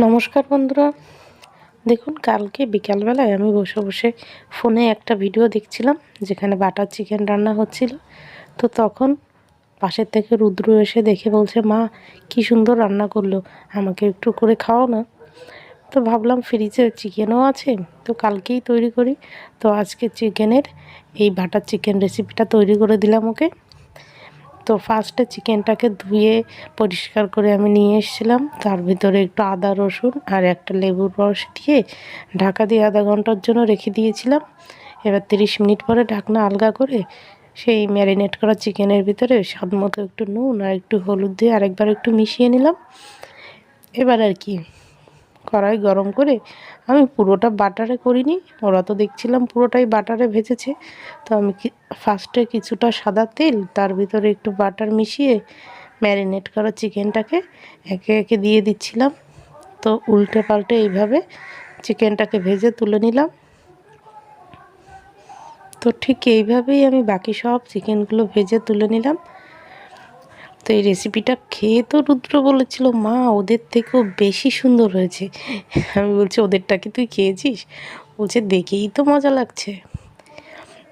নমস্কার বন্ধুরা। দেখুন, কালকে বিকালবেলায় আমি বসে বসে ফোনে একটা ভিডিও দেখছিলাম, যেখানে বাটার চিকেন রান্না হচ্ছিল। তো তখন পাশের থেকে রুদ্র এসে দেখে বলছে, মা, কি সুন্দর রান্না করল, আমাকে একটু করে খাও না। তো ভাবলাম, ফ্রিজে চিকেনও আছে, তো কালকেই তৈরি করি। তো আজকে চিকেনের এই বাটার চিকেন রেসিপিটা তৈরি করে দিলাম ওকে। তো ফার্স্টে চিকেনটাকে ধুয়ে পরিষ্কার করে আমি নিয়ে এসেছিলাম। তার ভিতরে একটু আদা, রসুন আর একটা লেবুর রস দিয়ে ঢাকা দিয়ে আধা ঘণ্টার জন্য রেখে দিয়েছিলাম। এবার তিরিশ মিনিট পরে ঢাকনা আলগা করে সেই ম্যারিনেট করা চিকেনের ভিতরে স্বাদ মতো একটু নুন আর একটু হলুদ দিয়ে আরেকবার একটু মিশিয়ে নিলাম। এবার আর কি কড়াই গরম করে আমি পুরোটা বাটারে করিনি। ওরা তো দেখছিলাম পুরোটাই বাটারে ভেজেছে। তো আমি ফার্স্টে কিছুটা সাদা তেল, তার ভিতরে একটু বাটার মিশিয়ে ম্যারিনেট করা চিকেনটাকে একে একে দিয়ে দিচ্ছিলাম। তো উল্টে পাল্টে এইভাবে চিকেনটাকে ভেজে তুলে নিলাম। তো ঠিক এইভাবেই আমি বাকি সব চিকেনগুলো ভেজে তুলে নিলাম। তো এই রেসিপিটা খেয়ে তো রুদ্র বলেছিল মা ওদের থেকেও বেশি সুন্দর হয়েছে। আমি বলছি ওদেরটা কি তুই খেয়েছিস? বলছে দেখেই তো মজা লাগছে।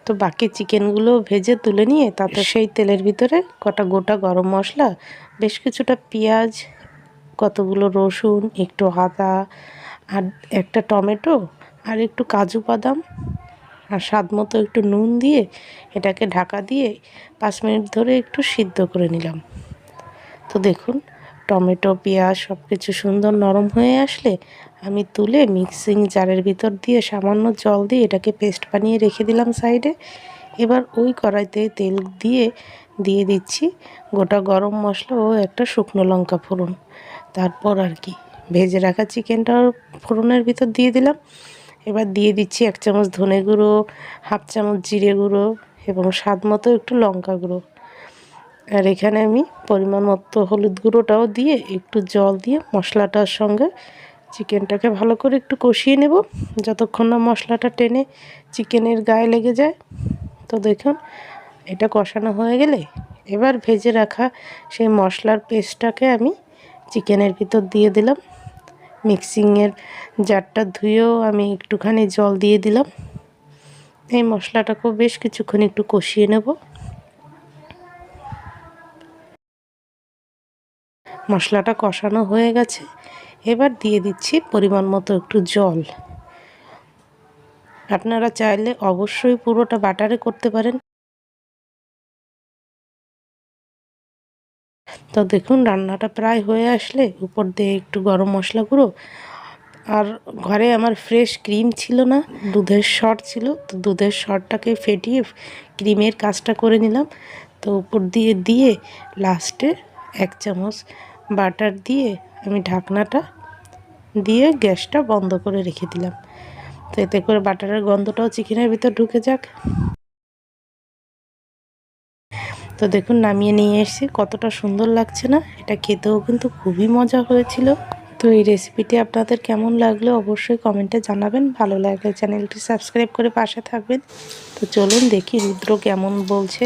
তো বাকি চিকেনগুলো ভেজে তুলে নিয়ে তাতে সেই তেলের ভিতরে কটা গোটা গরম মশলা বেশ কিছুটা পেঁয়াজ কতগুলো রসুন একটু আদা আর একটা টমেটো আর একটু কাজু বাদাম আর স্বাদ মতো একটু নুন দিয়ে এটাকে ঢাকা দিয়ে পাঁচ মিনিট ধরে একটু সিদ্ধ করে নিলাম। তো দেখুন, টমেটো, পেঁয়াজ সব কিছু সুন্দর নরম হয়ে আসলে আমি তুলে মিক্সিং জারের ভিতর দিয়ে সামান্য জল দিয়ে এটাকে পেস্ট বানিয়ে রেখে দিলাম সাইডে। এবার ওই কড়াইতে তেল দিয়ে দিয়ে দিচ্ছি গোটা গরম মশলা ও একটা শুকনো লঙ্কা ফোড়ন। তারপর আর কি, ভেজে রাখা চিকেনটাও ফোড়নের ভিতর দিয়ে দিলাম। এবার দিয়ে দিচ্ছি এক চামচ ধনে গুঁড়ো, হাফ চামচ জিরে গুঁড়ো এবং স্বাদ মতো একটু লঙ্কা গুঁড়ো। আর এখানে আমি পরিমাণ মতো হলুদ গুঁড়োটাও দিয়ে একটু জল দিয়ে মশলাটার সঙ্গে চিকেনটাকে ভালো করে একটু কষিয়ে নেব। যতক্ষণ না মশলাটা টেনে চিকেনের গায়ে লেগে যায়। তো দেখুন, এটা কষানো হয়ে গেলে এবার ভেজে রাখা সেই মশলার পেস্টটাকে আমি চিকেনের ভিতর দিয়ে দিলাম। মিক্সিংয়ের জারটা ধুয়েও আমি একটুখানি জল দিয়ে দিলাম। এই মশলাটাকেও বেশ কিছুক্ষণ একটু কষিয়ে নেব। মশলাটা কষানো হয়ে গেছে। এবার দিয়ে দিচ্ছি পরিমাণ মতো একটু জল। আপনারা চাইলে অবশ্যই পুরোটা বাটারে করতে পারেন। তো দেখুন, রান্নাটা প্রায় হয়ে আসলে উপর দিয়ে একটু গরম মশলা গুঁড়ো। আর ঘরে আমার ফ্রেশ ক্রিম ছিল না, দুধের শট ছিল। তো দুধের শটটাকে ফেটিয়ে ক্রিমের কাজটা করে নিলাম। তো উপর দিয়ে দিয়ে লাস্টে এক চামচ বাটার দিয়ে আমি ঢাকনাটা দিয়ে গ্যাসটা বন্ধ করে রেখে দিলাম। তো এতে করে বাটারের গন্ধটাও চিকেনের ভিতর ঢুকে যাক। তো দেখুন, নামিয়ে নিয়ে এসেছি। কতটা সুন্দর লাগছে না? এটা খেতেও কিন্তু খুবই মজা হয়েছিল। তো এই রেসিপিটি আপনাদের কেমন লাগল অবশ্যই কমেন্টে জানাবেন। ভালো লাগলে চ্যানেলটি সাবস্ক্রাইব করে পাশে থাকবেন। তো চলুন দেখি রুদ্র কেমন বলছে।